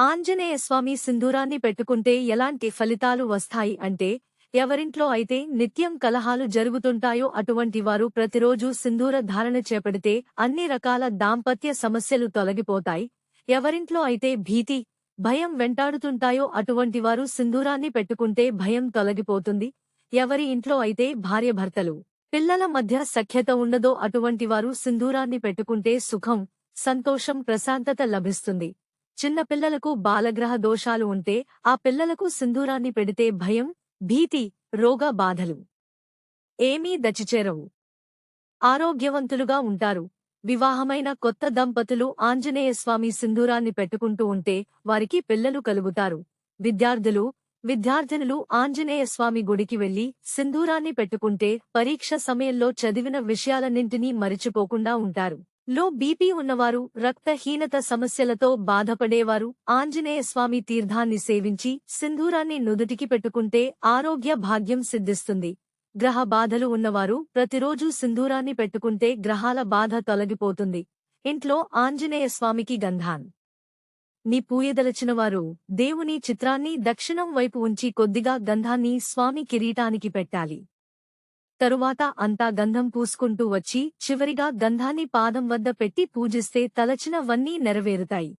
ఆంజనేయ స్వామి సింధూరాన్ని పెట్టుకుంటే ఎలాంటి ఫలితాలు వస్తాయి అంటే ఎవరింట్లో అయితే నిత్యం కలహాలు జరుగుతుంటాయో అటువంటి వారు ప్రతిరోజు సింధూర ధారణ చేపడితే అన్ని రకాల దాంపత్య సమస్యలు తొలగిపోతాయి. ఎవరింట్లో అయితే భీతి భయం వెంటాడుతుంటాయో అటువంటి వారు సింధూరాన్ని పెట్టుకుంటే భయం తొలగిపోతుంది. ఎవరి ఇంట్లో అయితే భార్యభర్తలు పిల్లల మధ్య సఖ్యత ఉండదో అటువంటి వారు సింధూరాన్ని పెట్టుకుంటే సుఖం సంతోషం ప్రశాంతత లభిస్తుంది. చిన్న పిల్లలకు బాలగ్రహ దోషాలు ఉంటే ఆ పిల్లలకు సింధూరాన్ని పెడితే భయం భీతి రోగ బాధలు. ఏమీ దచిచేరవు. ఆరోగ్యవంతులుగా ఉంటారు. వివాహమైన కొత్త దంపతులు ఆంజనేయస్వామి సింధూరాన్ని పెట్టుకుంటూ ఉంటే వారికి పిల్లలు కలుగుతారు. విద్యార్థులు విద్యార్థినులు ఆంజనేయస్వామి గుడికి వెళ్ళి సింధూరాన్ని పెట్టుకుంటే పరీక్ష సమయంలో చదివిన విషయాలన్నింటినీ మరిచిపోకుండా ఉంటారు. లో బీపీ ఉన్నవారు రక్తహీనత సమస్యలతో బాధపడేవారు ఆంజనేయస్వామి తీర్థాన్ని సేవించి సింధూరాన్ని నుదుటికి పెట్టుకుంటే ఆరోగ్య భాగ్యం సిద్ధిస్తుంది. గ్రహ బాధలు ఉన్నవారు ప్రతిరోజూ సింధూరాన్ని పెట్టుకుంటే గ్రహాల బాధ తొలగిపోతుంది. ఇంట్లో ఆంజనేయస్వామికి గంధాన్. నీ పూయదలచినవారు దేవుని చిత్రాన్ని దక్షిణం వైపు ఉంచి కొద్దిగా గంధాన్ని స్వామి కిరీటానికి పెట్టాలి. తరువాత అంతా గంధం పూసుకుంటూ వచ్చి చివరిగా గంధాన్ని పాదం వద్ద పెట్టి పూజిస్తే తలచినవన్నీ నెరవేరుతాయి.